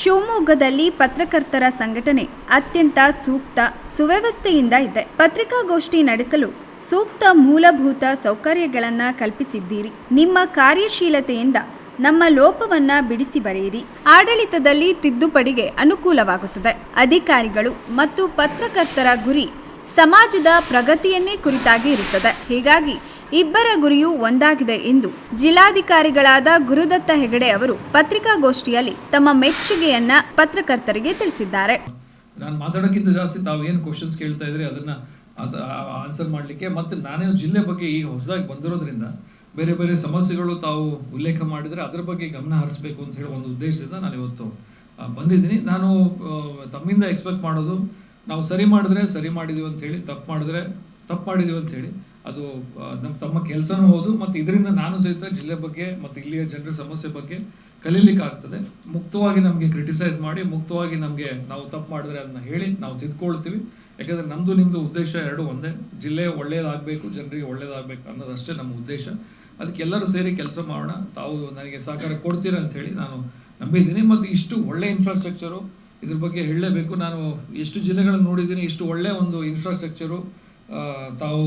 ಶಿವಮೊಗ್ಗದಲ್ಲಿ ಪತ್ರಕರ್ತರ ಸಂಘಟನೆ ಅತ್ಯಂತ ಸೂಕ್ತ ಸುವ್ಯವಸ್ಥೆಯಿಂದ ಇದೆ. ಪತ್ರಿಕಾಗೋಷ್ಠಿ ನಡೆಸಲು ಸೂಕ್ತ ಮೂಲಭೂತ ಸೌಕರ್ಯಗಳನ್ನು ಕಲ್ಪಿಸಿದ್ದೀರಿ. ನಿಮ್ಮ ಕಾರ್ಯಶೀಲತೆಯಿಂದ ನಮ್ಮ ಲೋಪವನ್ನ ಬಿಡಿಸಿ ಬರೆಯಿರಿ. ಆಡಳಿತದಲ್ಲಿ ತಿದ್ದುಪಡಿಗೆ ಅನುಕೂಲವಾಗುತ್ತದೆ. ಅಧಿಕಾರಿಗಳು ಮತ್ತು ಪತ್ರಕರ್ತರ ಗುರಿ ಸಮಾಜದ ಪ್ರಗತಿಯನ್ನೇ ಕುರಿತಾಗಿ ಇರುತ್ತದೆ. ಹೀಗಾಗಿ ಇಬ್ಬರ ಗುರಿಯೂ ಒಂದಾಗಿದೆ ಎಂದು ಜಿಲ್ಲಾಧಿಕಾರಿಗಳಾದ ಗುರುದತ್ತ ಹೆಗಡೆ ಅವರು ಪತ್ರಿಕಾಗೋಷ್ಠಿಯಲ್ಲಿ ತಮ್ಮ ಮೆಚ್ಚುಗೆಯನ್ನ ಪತ್ರಕರ್ತರಿಗೆ ತಿಳಿಸಿದ್ದಾರೆ. ನಾನು ಮಾತಾಡೋಕ್ಕಿಂತ ಜಾಸ್ತಿ ತಾವು ಏನು ಕ್ವಶನ್ಸ್ ಕೇಳ್ತಾ ಇದ್ರೆ ಅದನ್ನ ಆನ್ಸರ್ ಮಾಡಲಿಕ್ಕೆ ಮತ್ತೆ ನಾನೇ ಜಿಲ್ಲೆ ಬಗ್ಗೆ ಈಗ ಹೊಸದಾಗಿ ಬಂದಿರೋದ್ರಿಂದ ಬೇರೆ ಬೇರೆ ಸಮಸ್ಯೆಗಳು ತಾವು ಉಲ್ಲೇಖ ಮಾಡಿದರೆ ಅದರ ಬಗ್ಗೆ ಗಮನ ಹರಿಸಬೇಕು ಅಂತ ಹೇಳಿ ಒಂದು ಉದ್ದೇಶದಿಂದ ನಾನು ಇವತ್ತು ಬಂದಿದ್ದೀನಿ. ನಾನು ತಮ್ಮಿಂದ ಎಕ್ಸ್ಪೆಕ್ಟ್ ಮಾಡೋದು, ನಾವು ಸರಿ ಮಾಡಿದ್ರೆ ಸರಿ ಮಾಡಿದೀವಿ ಅಂತ ಹೇಳಿ, ತಪ್ಪು ಮಾಡಿದ್ರೆ ತಪ್ಪು ಮಾಡಿದೀವಿ ಅಂತ ಹೇಳಿ ಅದು ನಮ್ಮ ತಮ್ಮ ಕೆಲಸನೂ ಹೌದು, ಮತ್ತು ಇದರಿಂದ ನಾನು ಸಹಿತ ಜಿಲ್ಲೆ ಬಗ್ಗೆ ಮತ್ತು ಇಲ್ಲಿಯ ಜನರ ಸಮಸ್ಯೆ ಬಗ್ಗೆ ಕಲೀಲಿಕ್ಕೆ ಆಗ್ತದೆ ಮುಕ್ತವಾಗಿ ನಮಗೆ ಕ್ರಿಟಿಸೈಸ್ ಮಾಡಿ, ಮುಕ್ತವಾಗಿ ನಮಗೆ ನಾವು ತಪ್ಪು ಮಾಡಿದ್ರೆ ಅದನ್ನ ಹೇಳಿ ನಾವು ತಿದ್ಕೊಳ್ತೀವಿ. ಯಾಕಂದ್ರೆ ನಮ್ಮದು ನಿಮ್ಮದು ಉದ್ದೇಶ ಎರಡು ಒಂದೇ. ಜಿಲ್ಲೆ ಒಳ್ಳೇದಾಗಬೇಕು, ಜನರಿಗೆ ಒಳ್ಳೇದಾಗಬೇಕು ಅನ್ನೋದಷ್ಟೇ ನಮ್ಮ ಉದ್ದೇಶ. ಅದಕ್ಕೆ ಎಲ್ಲರೂ ಸೇರಿ ಕೆಲಸ ಮಾಡೋಣ. ತಾವು ನನಗೆ ಸಹಕಾರ ಕೊಡ್ತೀರಾ ಅಂತ ಹೇಳಿ ನಾನು ನಂಬಿದ್ದೀನಿ. ಮತ್ತು ಇಷ್ಟು ಒಳ್ಳೆ ಇನ್ಫ್ರಾಸ್ಟ್ರಕ್ಚರು ಇದ್ರ ಬಗ್ಗೆ ಹೇಳಲೇಬೇಕು. ನಾನು ಎಷ್ಟು ಜಿಲ್ಲೆಗಳನ್ನು ನೋಡಿದ್ದೀನಿ. ಇಷ್ಟು ಒಳ್ಳೆ ಒಂದು ಇನ್ಫ್ರಾಸ್ಟ್ರಕ್ಚರು ತಾವು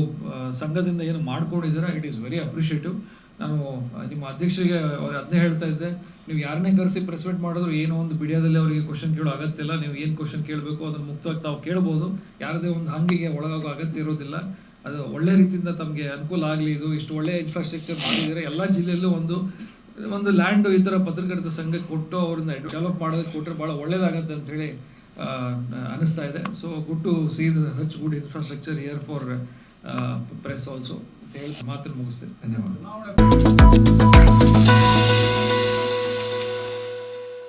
ಸಂಘದಿಂದ ಏನು ಮಾಡ್ಕೊಂಡಿದ್ದೀರಾ ಇಟ್ ಈಸ್ ವೆರಿ ಅಪ್ರಿಷಿಯೇಟಿವ್ ನಾನು ನಿಮ್ಮ ಅಧ್ಯಕ್ಷರಿಗೆ ಅವ್ರು ಅದನ್ನೇ ಹೇಳ್ತಾ ಇದ್ದೆ, ನೀವು ಯಾರನ್ನೇ ಕರೆಸಿ ಪ್ರೆಸಿಡೆಂಟ್ ಮಾಡಿದ್ರು ಏನೋ ಒಂದು ಬಿಡಿಯೋದಲ್ಲಿ ಅವರಿಗೆ ಕ್ವಶನ್ ಕೇಳೋ ಅಗತ್ಯ ಇಲ್ಲ, ನೀವು ಏನು ಕ್ವಶನ್ ಕೇಳಬೇಕು ಅದನ್ನು ಮುಕ್ತವಾಗಿ ತಾವು ಕೇಳ್ಬೋದು. ಯಾರದೇ ಒಂದು ಹಂಗಿಗೆ ಒಳಗಾಗೋ ಅಗತ್ಯ ಇರೋದಿಲ್ಲ. ಅದು ಒಳ್ಳೆ ರೀತಿಯಿಂದ ತಮಗೆ ಅನುಕೂಲ ಆಗಲಿ, ಇದು ಇಷ್ಟು ಒಳ್ಳೆ ಇನ್ಫ್ರಾಸ್ಟ್ರಕ್ಚರ್ ಮಾಡಿದರೆ ಎಲ್ಲ ಜಿಲ್ಲೆಯಲ್ಲೂ ಒಂದು ಒಂದು ಲ್ಯಾಂಡು ಈ ಥರ ಪತ್ರಕರ್ತ ಸಂಘಕ್ಕೆ ಕೊಟ್ಟು ಅವ್ರನ್ನ ಡೆವಲಪ್ ಮಾಡೋದಕ್ಕೆ ಕೊಟ್ಟರೆ ಭಾಳ ಒಳ್ಳೇದಾಗತ್ತೆ ಅಂತ ಹೇಳಿ ಆ, ಅನಿಸ್ತಾ ಇದೆ. So good to see such good infrastructure here for press also ಮಾತನ್ನು ಮುಗಿಸ್ತೇನೆ ಧನ್ಯವಾದ